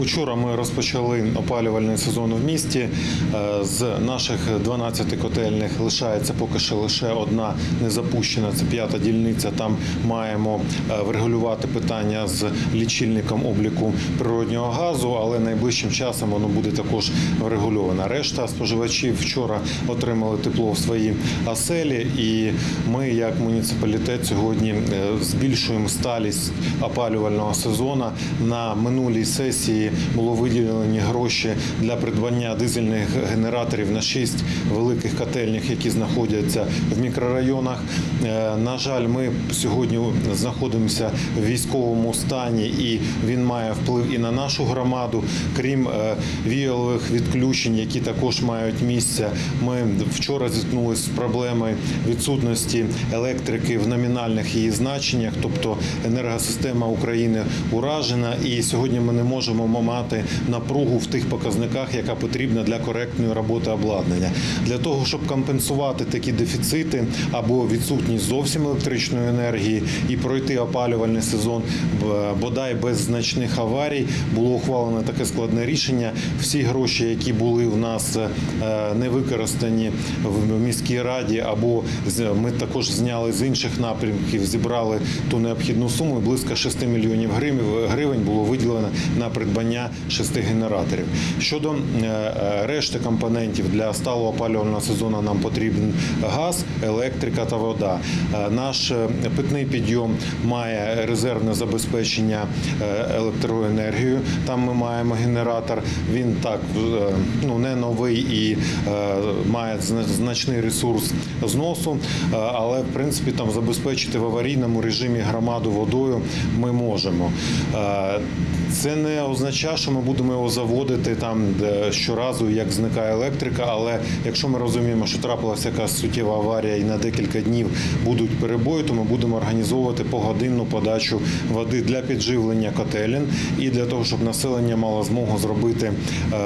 Учора ми розпочали опалювальний сезон в місті. Е, З наших 12 котельних лишається поки що лише одна незапущена. Це п'ята дільниця. Там маємо е, врегулювати питання з лічильником обліку природнього газу, але найближчим часом воно буде також врегульовано. Решта споживачів вчора отримали тепло в свої оселі, і ми, як муніципалітет, сьогодні е, збільшуємо сталість опалювального сезону. На минулій сесії було виділені гроші для придбання дизельних генераторів на 6 великих котельних, які знаходяться в мікрорайонах. Е, На жаль, ми сьогодні знаходимося в військовому стані, і він має вплив і на нашу громаду. Крім е, віялових відключень, які також мають місце. Ми вчора зіткнулися з проблемою відсутності електрики в номінальних її значеннях, тобто енергосистема України уражена, і сьогодні ми не можемо мати напругу в тих показниках, яка потрібна для коректної роботи обладнання. Для того щоб компенсувати такі дефіцити або відсутність зовсім електричної енергії і пройти опалювальний сезон бодай без значних аварій, було ухвалено таке складне рішення. Всі гроші, які були в нас е, не використані в міській раді, або ми також зняли з інших напрямків, зібрали ту необхідну суму. Близько 6 мільйонів гривень було виділено на придбання шести генераторів. Щодо е, е, решти компонентів для сталого опалювального сезону, нам потрібен газ, електрика та вода. Е, Наш питний підйом має резервне забезпечення електроенергією. Там ми маємо генератор. Він так ну не новий і має значний ресурс зносу, але в принципі там забезпечити в аварійному режимі громаду водою ми можемо. Це не означає, що ми будемо його заводити там де щоразу, як зникає електрика. Але якщо ми розуміємо, що трапилася якась суттєва аварія і на декілька днів будуть перебої, то ми будемо організовувати погодинну подачу води для підживлення котелень і для того, щоб населення мало змогу зробити е,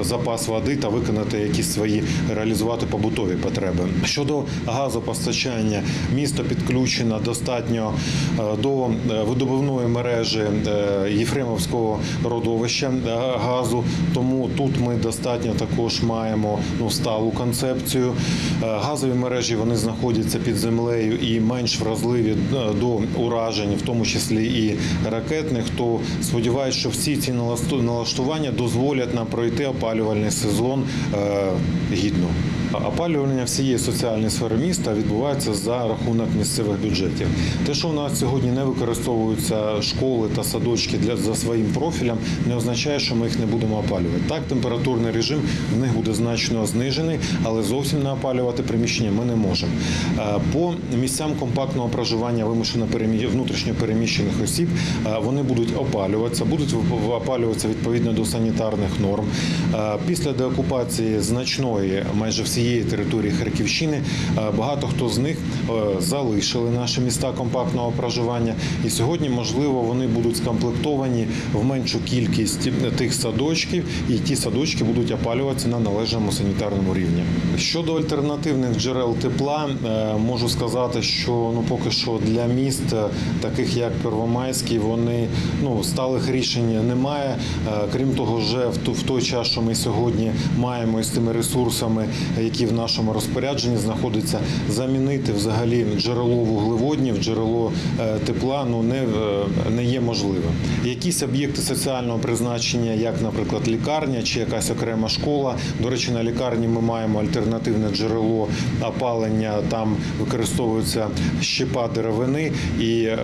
запас води та виконати якісь свої реалізувати побутові потреби. Щодо газопостачання, місто підключено достатньо е, до е, видобувної мережі е, Родовища е, газу. Тому тут ми достатньо також маємо ну сталу концепцію. Е, Газові мережі вони знаходяться під землею і менш вразливі е, до уражень, в тому числі і ракетних. То сподіваюся, що всі ці налаштування дозволять нам пройти опалювальний сезон гідно. Опалювання всієї соціальної сфери міста відбувається за рахунок місцевих бюджетів. Те, що у нас сьогодні не використовуються школи та садочки для за своїм профілем, не означає, що ми їх не будемо опалювати. Так, температурний режим в них буде значно знижений, але зовсім не опалювати приміщення ми не можемо. По місцям компактного проживання вимушено внутрішньо переміщених осіб вони будуть опалюватися, будуть опалюватися відповідно до санітарних норм. Після деокупації значної майже всієї території Харківщини е, багато хто з них е, залишили наші міста компактного проживання, і сьогодні, можливо, вони будуть скомплектовані в меншу кількість тих садочків, і ті садочки будуть опалюватися на належному санітарному рівні. Щодо альтернативних джерел тепла, е, можу сказати, що ну поки що для міст, таких як Первомайський, вони ну сталих рішень немає. Крім того, вже в в той час, що ми сьогодні маємо із тими ресурсами, які в нашому розпорядженні знаходяться, замінити взагалі джерело вуглеводнів, джерело е, тепла ну не, е, не є можливим. Якісь об'єкти соціального призначення, як, наприклад, лікарня чи якась окрема школа. До речі, на лікарні ми маємо альтернативне джерело опалення. Там використовується щепа деревини і е,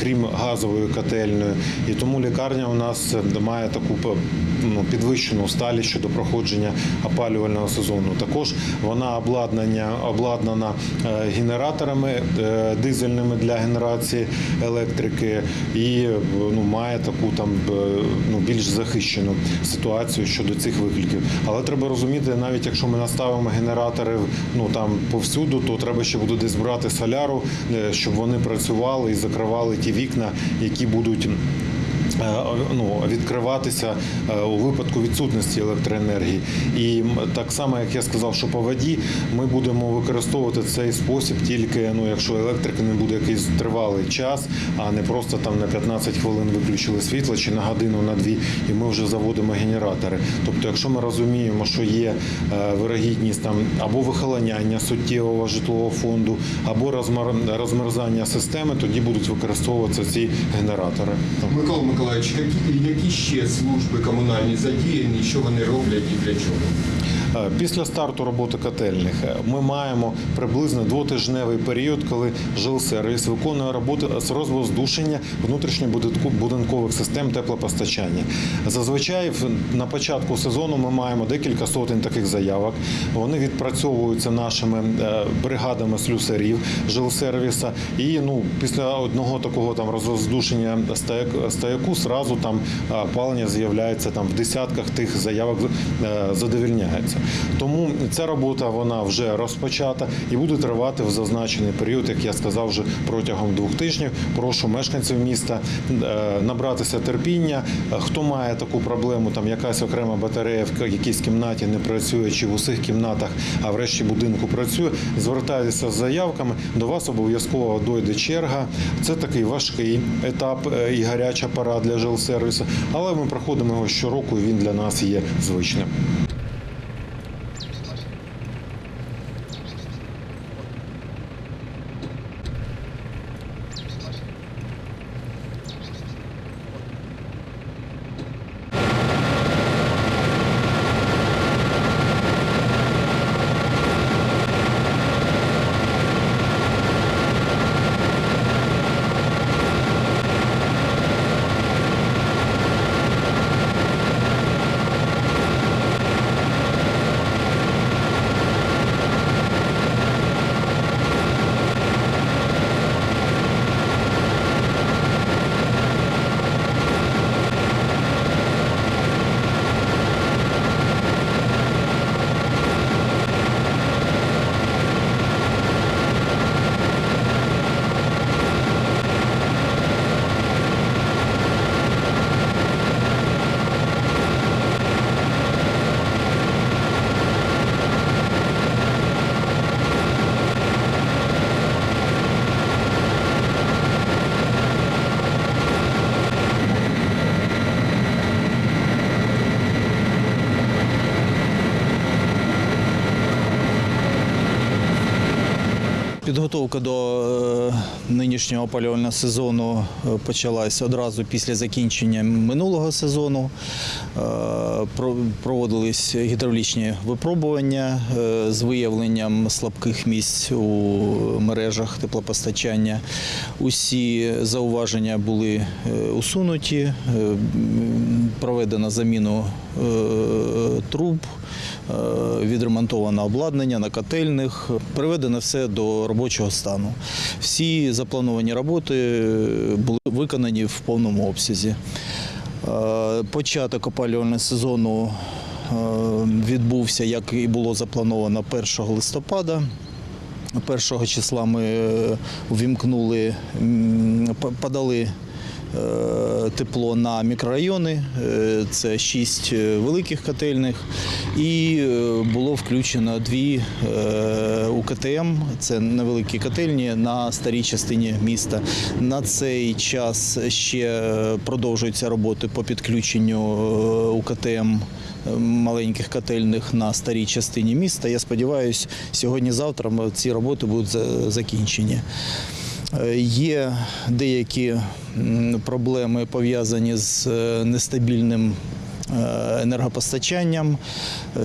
крім газової котельної. І тому лікарня у нас має таку ну, підвищену сталість щодо проходження опалювального сезону. Також вона обладнання обладнана е, генераторами е, дизельними для генерації електрики і ну, має таку там е, ну, більш захищену ситуацію щодо цих викликів. Але треба розуміти, навіть якщо ми наставимо генератори ну там повсюду, то треба ще буде десь брати соляру, щоб вони працювали і закривали ті вікна, які будуть ну, відкриватися е, у випадку відсутності електроенергії. І так само, як я сказав, що по воді ми будемо використовувати цей спосіб тільки ну, якщо електрики не буде якийсь тривалий час, а не просто там на 15 хвилин виключили світло чи на годину, на дві, і ми вже заводимо генератори. Тобто, якщо ми розуміємо, що є е, вирогідність там або вихолоняння суттєвого житлового фонду, або розмерзання системи, тоді будуть використовуватися ці генератори. Микола Миколаївич, які, які ще служби комунальні задіяні, що вони роблять і для чого? Е, Після старту роботи котельних е, ми маємо приблизно двотижневий період, коли жилсервіс виконує роботи з розвоздушення внутрішньобудинкових систем теплопостачання. Зазвичай на початку сезону ми маємо декілька сотень таких заявок. Вони відпрацьовуються нашими е, бригадами слюсарів жилсервіса. І ну після одного такого там розвоздушення стояк- стояку зразу там опалення з'являється там в десятках тих заявок задовільняється. Тому ця робота вона вже розпочата і буде тривати в зазначений період, як я сказав, вже протягом двох тижнів. Прошу мешканців міста е, набратися терпіння. Хто має таку проблему, там якась окрема батарея в якійсь кімнаті не працює, чи в усіх кімнатах, а в решті будинку працює, звертайтеся з заявками. До вас обов'язково дойде черга. Це такий важкий етап е, і гаряча пора для жилсервісу, але ми проходимо його щороку, він для нас є звичним. Підготовка до е, нинішнього опалювального сезону е, почалась одразу після закінчення минулого сезону. Е, Проводились гідравлічні випробування з виявленням слабких місць у мережах теплопостачання. Усі зауваження були усунуті, проведено заміну труб. Е, відремонтовано обладнання на котельних, приведено все до робочого стану. Всі заплановані роботи е, були виконані в повному обсязі. Е, Початок опалювального сезону відбувся, як і було заплановано 1 листопада. 1 числа ми увімкнули, подали тепло на мікрорайони, е, це шість е, великих котельних, і е, було включено дві е, УКТМ, це невеликі котельні на старій частині міста. На цей час ще е, продовжуються роботи по підключенню е, УКТМ е, маленьких котельних на старій частині міста. Я сподіваюся, сьогодні-завтра ці роботи будуть закінчені. Е, Є деякі проблеми пов'язані з е, нестабільним е, енергопостачанням.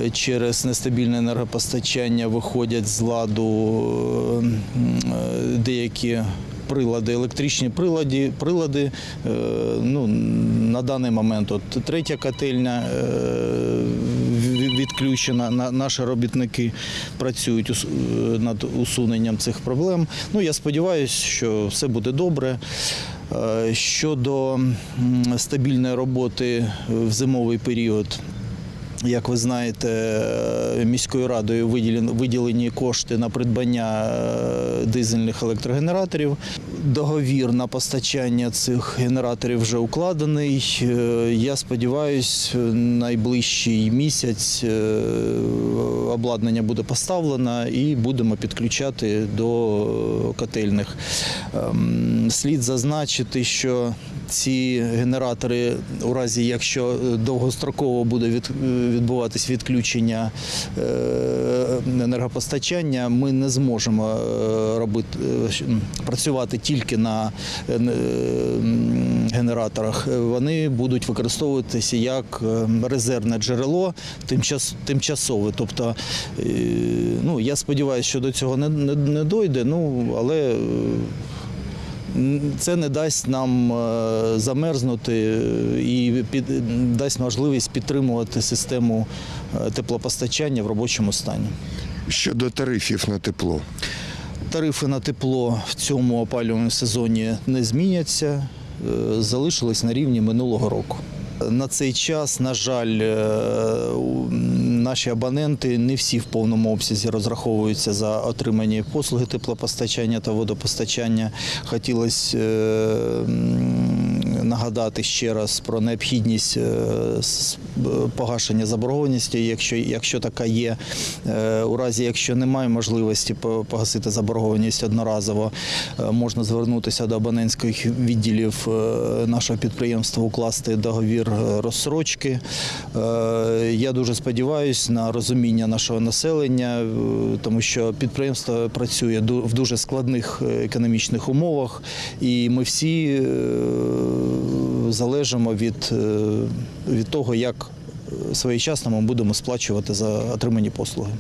Е, Через нестабільне енергопостачання виходять з ладу деякі прилади, електричні прилади, прилади ну, на даний момент от третя котельня відключена. На- Наші робітники працюють над усуненням цих проблем. Ну, я сподіваюся, що все буде добре. Е, Щодо стабільної роботи в зимовий період. Як ви знаєте, е, міською радою виділені, кошти на придбання е, дизельних електрогенераторів. Договір на постачання цих генераторів вже укладений. Я сподіваюся, найближчий місяць обладнання буде поставлено і будемо підключати до котельних. Ем, Слід зазначити, що ці генератори, у разі якщо довгостроково буде відбуватись відключення е, енергопостачання, ми не зможемо е, робити е, працювати тільки на е, е, генераторах. Вони будуть використовуватися як е, резервне джерело тимчасове. Тобто, е, ну я сподіваюся, що до цього не дойде. Ну але. Це не дасть нам е, замерзнути е, і дасть можливість підтримувати систему е, теплопостачання в робочому стані. Щодо тарифів на тепло. Тарифи на тепло в цьому опалювальному сезоні не зміняться, залишились на рівні минулого року. На цей час, на жаль, наші абоненти не всі в повному обсязі розраховуються за отримані послуги теплопостачання та водопостачання. Хотілося е, нагадати ще раз про необхідність е, погашення заборгованості, якщо, якщо така є. Е, У разі, якщо немає можливості погасити заборгованість одноразово, е, можна звернутися до абонентських відділів е, нашого підприємства, укласти договір е, розсрочки. Е, Я дуже сподіваюся на розуміння нашого населення, е, тому що підприємство працює в дуже складних е, економічних умовах, і ми всі е, залежимо від, е, від того, як е, своєчасно ми будемо сплачувати за отримані послуги.